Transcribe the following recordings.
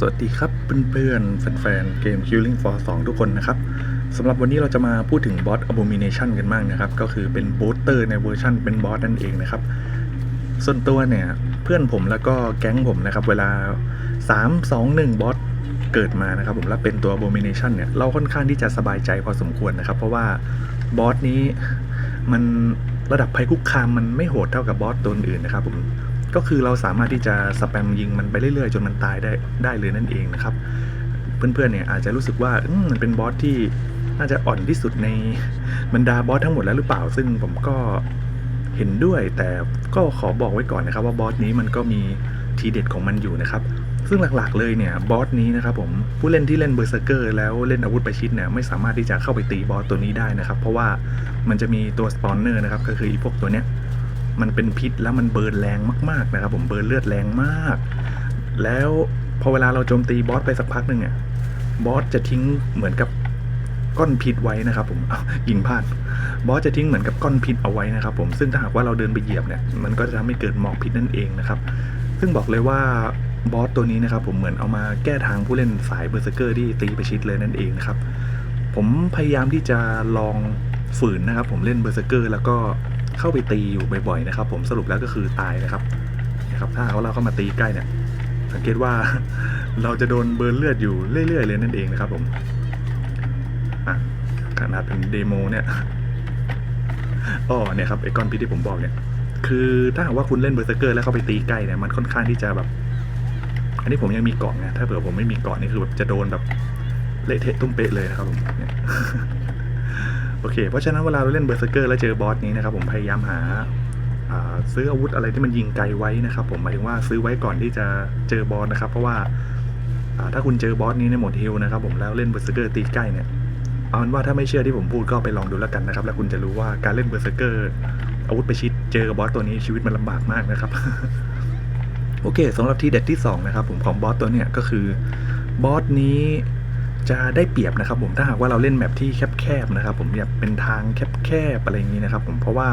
สวัสดีครับเพื่อนๆแฟนๆเกม Killing Floor 2 ทุกคนนะครับสำหรับวันนี้เราจะมาพูดถึงบอส Abomination กันบ้างนะครับ ก็คือเป็นบูสเตอร์ในเวอร์ชันเป็นบอสนั่นเองนะครับ ส่วนตัวเนี่ย เพื่อนผมแล้วก็แก๊งผมนะครับ เวลา 3 2 1 บอสเกิดมานะครับ ผมแล้วเป็นตัว Abomination เนี่ย เราค่อนข้างที่จะสบายใจพอสมควรนะครับ เพราะว่าบอสนี้มันระดับภัยคุกคามมันไม่โหดเท่ากับบอสตัวอื่นนะครับผม ก็คือเราสามารถที่จะสแปมยิงมันไปเรื่อยๆ จนมันตายได้ได้เลยนั่นเองนะครับ เพื่อนๆเนี่ยอาจจะรู้สึกว่ามันเป็นบอสที่น่าจะอ่อนที่สุดในบรรดาบอสทั้งหมดแล้วหรือเปล่า ซึ่งผมก็เห็นด้วย แต่ก็ขอบอกไว้ก่อนนะครับ ว่าบอสนี้มันก็มีทีเด็ดของมันอยู่นะครับ ซึ่งหลักๆเลยเนี่ยบอสนี้นะครับผมผู้เล่นที่เล่นเบอร์เซอร์เกอร์แล้วเล่นอาวุธประชิดเนี่ยไม่สามารถที่จะเข้าไปตีบอสตัวนี้ได้นะครับ เพราะว่ามันจะมีตัวสปอนเนอร์นะครับก็คืออีพวกตัวเนี้ย มันเป็นพิษแล้วมันเบิร์นแรงมาก ๆ นะครับ ผมเบิร์นเลือดแรงมาก แล้วพอเวลาเราโจมตีบอสไปสักพักหนึ่งอะบอสจะทิ้งเหมือนกับก้อนพิษไว้นะครับผมอ้าวยิงพลาดบอสจะทิ้งเหมือนกับก้อนพิษเอาไว้นะครับ ผมซึ่งถ้าหากว่าเราเดินไปเหยียบเนี่ยมันก็จะทำให้เกิดหมอกพิษนั่นเองนะครับ ซึ่งบอกเลยว่าบอสตัวนี้นะครับ ผมเหมือนเอามาแก้ทางผู้เล่นสายเบอร์เซอร์เกอร์ที่ตีไปชิดเลยนั่นเองนะครับผมพยายามที่จะลองฝืนนะครับ ผมเล่นเบอร์เซอร์เกอร์แล้วก็ เข้าไปตีอยู่บ่อยๆนะครับผมสรุปแล้วก็คือตายนะครับนะครับ ถ้าเอาเราเข้ามาตีใกล้เนี่ย สังเกตว่าเราจะโดนเบิร์นเลือดอยู่เรื่อยๆเลยนั่นเองนะครับผมอะขนาดเป็นเดโมเนี่ยอ๋อเนี่ยครับไอก้อนพิษที่ผมบอกเนี่ย คือถ้าหากว่าคุณเล่นเบอร์เซอร์เกอร์แล้วเข้าไปตีใกล้เนี่ยมันค่อนข้างที่จะแบบ อันนี้ผมยังมีเกาะไงถ้าเผื่อผมไม่มีเกาะนี่คือแบบจะโดนแบบเละเทะตุ้มเป๊ะเลยนะครับผมเนี่ย อเคเพราะฉะนั้นเวลาเราเล่นเบอร์เซอร์เกอร์แล้วเจอบอสนี้นะครับผมพยายามหาซื้ออาวุธอะไรที่มันยิงไกลไว้นะครับผมหมายถึงว่าซื้อไว้ก่อนที่จะเจอบอสนะครับ เพราะว่าถ้าคุณเจอบอสนี้ในโหมดฮิลนะครับผมแล้วเล่นเบอร์เซอร์เกอร์ตีใกล้เนี่ยเอาเป็นว่าถ้าไม่เชื่อที่ผมพูดก็ไปลองดูแล้วกันนะครับ แล้วคุณจะรู้ว่าการเล่นเบอร์เซอร์เกอร์อาวุธประชิดเจอกับบอสตัวนี้ชีวิตมันลำบากมากนะครับ โอเคสำหรับทีเด็ดที่สองนะครับผมของบอสตัวเนี้ยก็คือบอสนี้ จะได้เปรียบนะครับผมถ้าหากว่าเราเล่นแมปที่แคบๆนะครับผมแบบเป็นทางแคบๆอะไรอย่างนี้นะครับผมเพราะว่า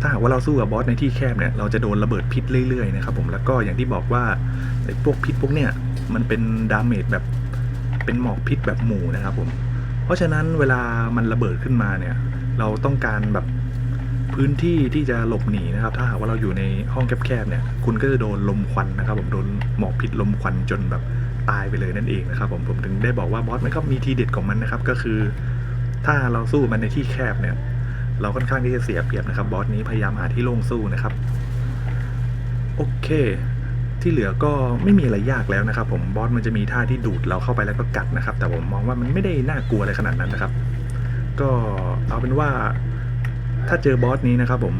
ถ้าหากว่าเราสู้กับบอสในที่แคบเนี่ยเราจะโดนระเบิดพิษเรื่อยๆนะครับผมแล้วก็อย่างที่บอกว่าพวกพิษพวกเนี่ยมันเป็นดาเมจแบบเป็นหมอกพิษแบบหมู่นะครับผมเพราะฉะนั้นเวลามันระเบิดขึ้นมาเนี่ยเราต้องการแบบพื้นที่ที่จะหลบหนีนะครับ ถ้าหากว่าเราอยู่ในห้องแคบๆเนี่ยคุณก็จะโดนลมควันนะครับผมโดนหมอกพิษลมควันจนแบบ ตายไปเลยนั่นเองนะครับผมผมถึงได้บอกว่าบอสมันก็มีทีเด็ดของมันนะครับก็คือ ถ้าเราสู้มันในที่แคบเนี่ย เราค่อนข้างที่จะเสียเปรียบนะครับบอสนี้พยายามหาที่โล่งสู้นะครับ โอเค ที่เหลือก็ไม่มีอะไรยากแล้วนะครับ ผมบอสมันจะมีท่าที่ดูดเราเข้าไปแล้วก็กัดนะครับ แต่ผมมองว่ามันไม่ได้น่ากลัวอะไรขนาดนั้นนะครับ ก็เอาเป็นว่าถ้าเจอบอสนี้นะครับ ผม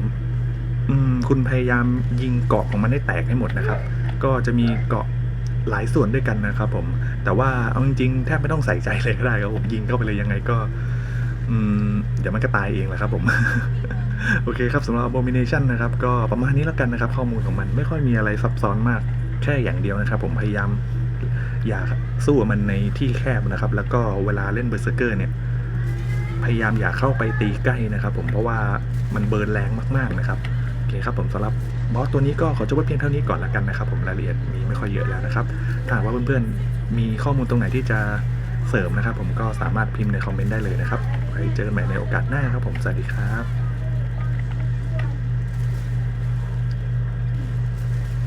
อืมคุณพยายามยิงเกาะของมันให้แตกให้หมดนะครับ ก็จะมีเกาะ หลายส่วนด้วยกันนะครับผม แต่ว่าเอาจริงๆแทบไม่ต้องใส่ใจเลยก็ได้ครับผมยิงเข้าไปเลยยังไงก็อืมเดี๋ยวมันก็ตายเองแหละครับผม โอเคครับสำหรับ abomination นะครับ ก็ประมาณนี้แล้วกันนะครับ ข้อมูลของมันไม่ค่อยมีอะไรซับซ้อนมากแค่อย่างเดียวนะครับ ผมพยายามอยากสู้มันในที่แคบนะครับ แล้วก็เวลาเล่นเบอร์เซอร์เกอร์เนี่ย พยายามอย่าเข้าไปตีใกล้นะครับ ผมเพราะว่ามันเบิร์นแรงมาก ๆนะครับ คครับผมสำหรับบอสตัวนี้ก็ขอจบไว้เพียงเท่านี้ก่อนละกันนะครับผมรายละเอียดมีไม่ค่อยเยอะแล้วนะครับถ้าหากว่าเพื่อนๆมีข้อมูลตรงไหนที่จะเสริมนะครับ ผมก็สามารถพิมพ์ในคอมเมนต์ได้เลยนะครับไว้เจอกันใหม่ในโอกาสหน้าครับผมสวัสดีครับ